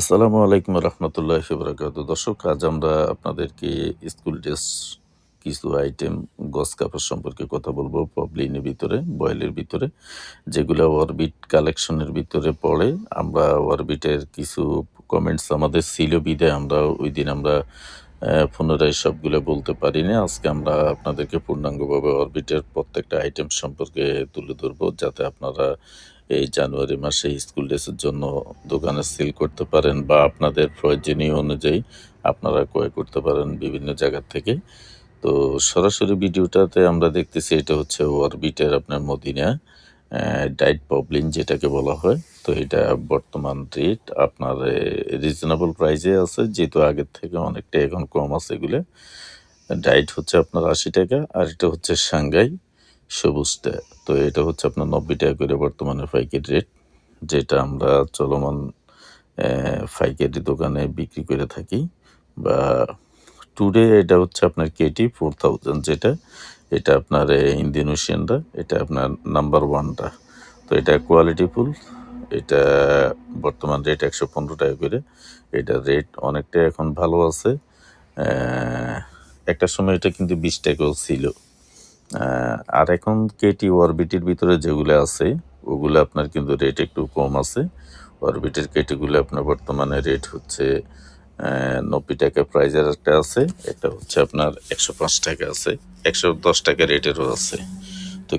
আসসালামু আলাইকুম রহমতুল্লাহ বরকাত দর্শক, আজ আমরা আপনাদেরকে স্কুল ড্রেস, কিছু আইটেম গস কাপড় সম্পর্কে কথা বলব পবলিনের ভিতরে, বয়েলের ভিতরে, যেগুলো অরবিট কালেকশনের ভিতরে পড়ে। আমরা অরবিটের কিছু কমেন্টস আমাদের ছিল, বিদায় আমরা ওই দিন আমরা পুনরায় সবগুলো বলতে পারিনি। আজকে আমরা আপনাদেরকে পূর্ণাঙ্গভাবে অরবিটের প্রত্যেকটা আইটেম সম্পর্কে তুলে ধরবো, যাতে আপনারা এই জানুয়ারি মাসে স্কুল ড্রেসের জন্য দোকানে সেল করতে পারেন বা আপনাদের প্রয়োজনীয় অনুযায়ী আপনারা ক্রয় করতে পারেন বিভিন্ন জায়গা থেকে। তো সরাসরি ভিডিওটাতে আমরা দেখতেছি এটা হচ্ছে অরবিটের আপনার মদিনা ডাইট পবলিন যেটাকে বলা হয়। তো এটা বর্তমান রেট আপনার রিজনেবল প্রাইসে আছে, যেহেতু আগের থেকে অনেকটা এখন কম আছে এগুলো। ডাইট হচ্ছে আপনার আশি টাকা, আর এটা হচ্ছে সাংঘাই সবুজটা তো। এটা হচ্ছে আপনার নব্বই টাকা করে বর্তমানে পাইকারি রেট যেটা আমরা চলমান পাইকারি দোকানে বিক্রি করে থাকি। বা টুডে এটা হচ্ছে আপনার কেটি ফোর থাউজেন্ড যেটা, এটা আপনার ইন্দোনেশিয়ানটা এটা আপনার নাম্বার ওয়ানটা তো এটা কোয়ালিটি ফুল এটা বর্তমান রেট একশো পনেরো টাকা করে। এটা রেট অনেকটা এখন ভালো আছে। একটা সময় এটা কিন্তু বিশ টাকাও ছিল। আর এখন কেটি অরবিটির ভিতরে যেগুলো আছে, ওগুলো আপনার কিন্তু রেট একটু কম আছে। অরবিটের কেটিগুলো আপনার বর্তমানে রেট হচ্ছে নব্বই টাকা প্রাইজের একটা আছে এটা হচ্ছে আপনার একশো পাঁচ টাকা আছে, একশো দশ টাকা রেটেরও আছে। তো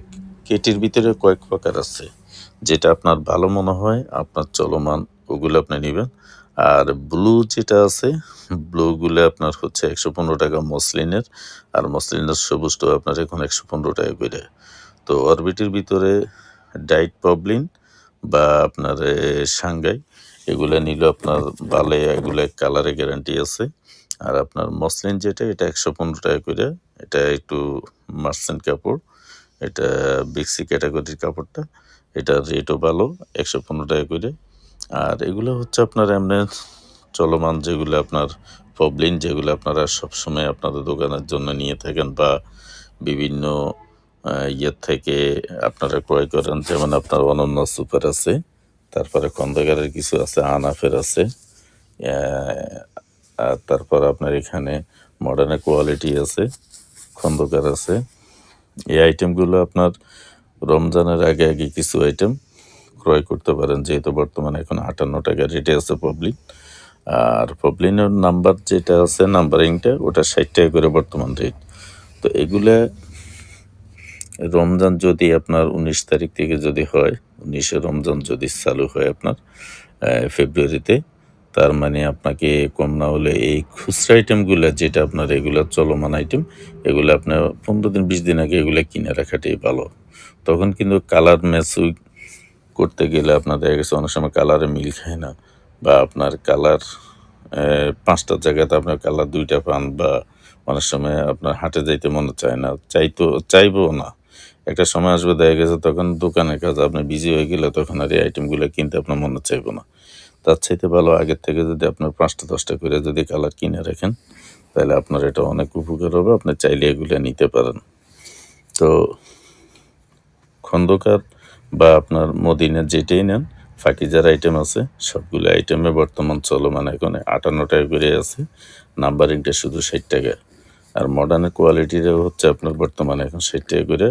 কেটির ভিতরে কয়েক প্রকার আছে, যেটা আপনার ভালো মনে হয়, আপনার চলমান, ওগুলো আপনি নেবেন। আর ব্লু যেটা আছে ব্লুগুলো আপনার হচ্ছে একশো পনেরো টাকা মসলিনের আর মসলিনের সবুজটাও আপনার এখন একশো পনেরো টাকা করে। তো অরবিটের ভিতরে ডাইট পবলিন বা আপনার এ, সাংঘাই এগুলো নিলে আপনার বালে এগুলো কালারে গ্যারান্টি আছে। আর আপনার মসলিন যেটা এটা একশো পনেরো টাকা করে। এটা একটু মার্সেন্ট কাপড় এটা বিক্সি ক্যাটাগরির কাপড়টা এটা রেটও ভালো একশো পনেরো টাকা করে। আর এগুলো হচ্ছে আপনার এমনি চলমান যেগুলো আপনার পবলিন যেগুলো আপনারা সবসময় আপনাদের দোকানের জন্য নিয়ে থাকেন বা বিভিন্ন ইয়ের থেকে আপনারা ক্রয় করেন। যেমন আপনার অনন্য সুপার আছে, তারপরে খন্দকারের কিছু আছে, আনাফের আছে আর তারপর আপনার এখানে মডার্নের কোয়ালিটি আছে, খন্দকার আছে। এই আইটেমগুলো আপনার রমজানের আগে আগে কিছু আইটেম ক্রয় করতে পারেন, যেহেতু বর্তমানে এখন আটান্ন টাকা রেটে আছে পাবলিক আর পাবলিনের নাম্বার যেটা আছে নাম্বারিংটা ওটা ষাট টাকা করে বর্তমান রেট তো এগুলা রমজান যদি আপনার উনিশ তারিখ থেকে যদি হয়, উনিশে রমজান যদি চালু হয় আপনার ফেব্রুয়ারিতে, তার মানে আপনাকে কম না হলে এই খুচরা আইটেমগুলো যেটা আপনার রেগুলার চলমান আইটেম এগুলো আপনার পনেরো দিন, বিশ দিন আগে এগুলো কিনে রাখাটাই ভালো। তখন কিন্তু কালার ম্যাচ করতে গেলে আপনার দেখা গেছে অনেক সময় কালারে মিল খায় না। বা আপনার কালার পাঁচটা জায়গাতে আপনার কালার দুইটা পান বা অনেক সময় আপনার হাটে যাইতে মনে চায় না, চাইতো চাইব না। একটা সময় আসবে, দেখা গেছে তখন দোকানের কাজ আপনি বিজি হয়ে গেলে তখন আর এই আইটেমগুলো কিনতে আপনার মনে চাইব না। তার চাইতে ভালো আগের থেকে যদি আপনার পাঁচটা, দশটা করে যদি কালার কিনে রাখেন, তাহলে আপনার এটা অনেক উপকার হবে, আপনি চাইলে এগুলো নিতে পারেন। তো খন্দকার বা আপনার মদিনের যেটাই নেন ফাঁকি যার আইটেম আছে, সবগুলো আইটেমে বর্তমান চলমান এখন আটান্ন টাকা করে আছে নাম্বারিংটা শুধু ষাট টাকা। আর মডার্নের কোয়ালিটিটাও হচ্ছে আপনার বর্তমানে এখন ষাট টাকা করে,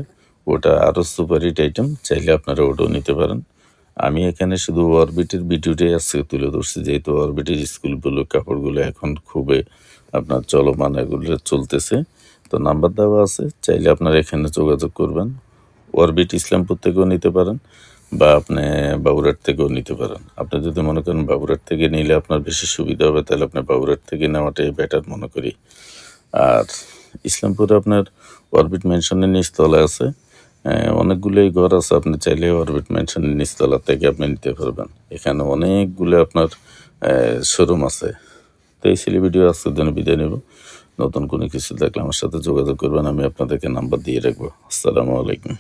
ওটা আরও সুপার হিট আইটেম চাইলে আপনারা ওটাও নিতে পারেন। আমি এখানে শুধু অরবিটের ভিডিওটাই আজকে তুলে ধরছি, যেহেতু অরবিটের স্কুলগুলো কাপড়গুলো এখন খুবই আপনার চলমান এগুলো চলতেছে। তো নাম্বার দেওয়া আছে, চাইলে আপনারা এখানে যোগাযোগ করবেন। অরবিট ইসলামপুর থেকেও নিতে পারেন বা আপনি বাবুরাট থেকেও নিতে পারেন। আপনি যদি মনে করেন বাবুরাট থেকে নিলে আপনার বেশি সুবিধা হবে, তাহলে আপনি বাবুরাট থেকে নেওয়াটাই বেটার মনে করি। আর ইসলামপুরে আপনার অরবিট মেনশনের নিচতলা আছে। অনেকগুলোই ঘর আছে, আপনি চাইলে অরবিট মেনশনের নিচতলা থেকে আপনি নিতে পারবেন। এখানে অনেকগুলো আপনার শোরুম আছে। তো এই ছিল ভিডিও আজকের জন্য বিদায় নেব। নতুন কোনো কিছু থাকলে আমার সাথে যোগাযোগ করবেন, আমি আপনাদেরকে নাম্বার দিয়ে রাখব। আসসালামু আলাইকুম।